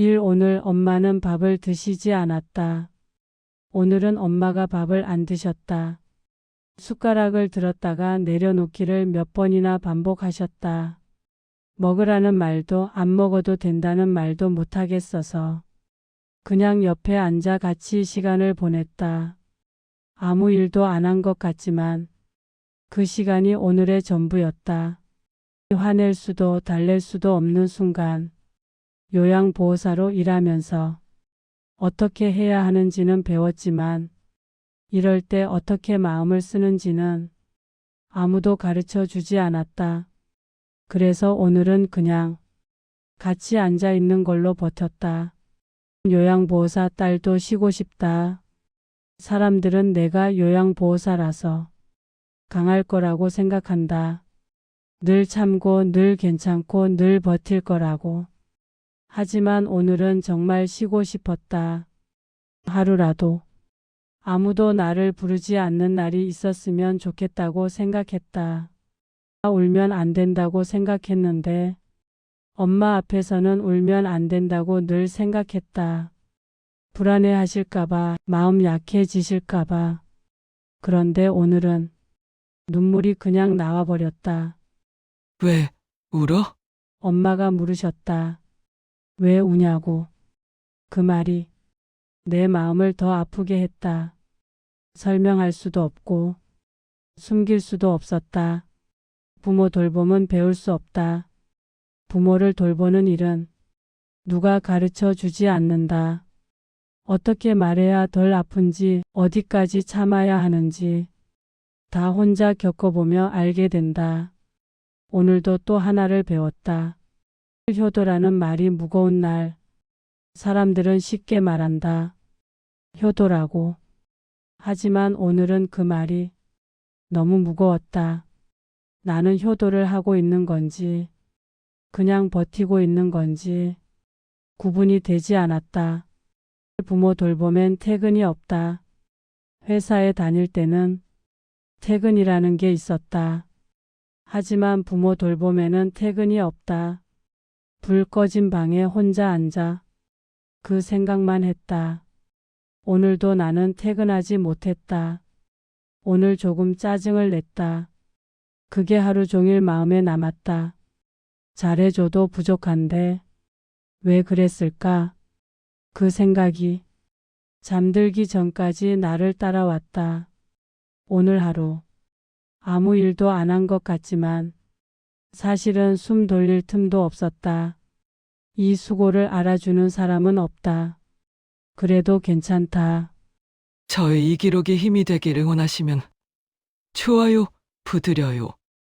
1. 오늘 엄마는 밥을 드시지 않았다. 오늘은 엄마가 밥을 안 드셨다. 숟가락을 들었다가 내려놓기를 몇 번이나 반복하셨다. 먹으라는 말도 안 먹어도 된다는 말도 못하겠어서 그냥 옆에 앉아 같이 시간을 보냈다. 아무 일도 안 한 것 같지만 그 시간이 오늘의 전부였다. 화낼 수도 달랠 수도 없는 순간 요양보호사로 일하면서 어떻게 해야 하는지는 배웠지만 이럴 때 어떻게 마음을 쓰는지는 아무도 가르쳐 주지 않았다. 그래서 오늘은 그냥 같이 앉아 있는 걸로 버텼다. 요양보호사 딸도 쉬고 싶다. 사람들은 내가 요양보호사라서 강할 거라고 생각한다. 늘 참고 늘 괜찮고 늘 버틸 거라고. 하지만 오늘은 정말 쉬고 싶었다. 하루라도 아무도 나를 부르지 않는 날이 있었으면 좋겠다고 생각했다. 울면 안 된다고 생각했는데 엄마 앞에서는 울면 안 된다고 늘 생각했다. 불안해 하실까봐, 마음 약해지실까봐. 그런데 오늘은 눈물이 그냥 나와버렸다. 왜 울어? 엄마가 물으셨다. 왜 우냐고. 그 말이 내 마음을 더 아프게 했다. 설명할 수도 없고 숨길 수도 없었다. 부모 돌봄은 배울 수 없다. 부모를 돌보는 일은 누가 가르쳐 주지 않는다. 어떻게 말해야 덜 아픈지, 어디까지 참아야 하는지 다 혼자 겪어보며 알게 된다. 오늘도 또 하나를 배웠다. 효도라는 말이 무거운 날. 사람들은 쉽게 말한다. 효도라고. 하지만 오늘은 그 말이 너무 무거웠다. 나는 효도를 하고 있는 건지, 그냥 버티고 있는 건지, 구분이 되지 않았다. 부모 돌봄엔 퇴근이 없다. 회사에 다닐 때는 퇴근이라는 게 있었다. 하지만 부모 돌봄에는 퇴근이 없다. 불 꺼진 방에 혼자 앉아 그 생각만 했다. 오늘도 나는 퇴근하지 못했다. 오늘 조금 짜증을 냈다. 그게 하루 종일 마음에 남았다. 잘해줘도 부족한데 왜 그랬을까? 그 생각이 잠들기 전까지 나를 따라왔다. 오늘 하루 아무 일도 안 한 것 같지만 사실은 숨 돌릴 틈도 없었다. 이 수고를 알아주는 사람은 없다. 그래도 괜찮다. 저의 이 기록이 힘이 되길 응원하시면 좋아요 부드려요.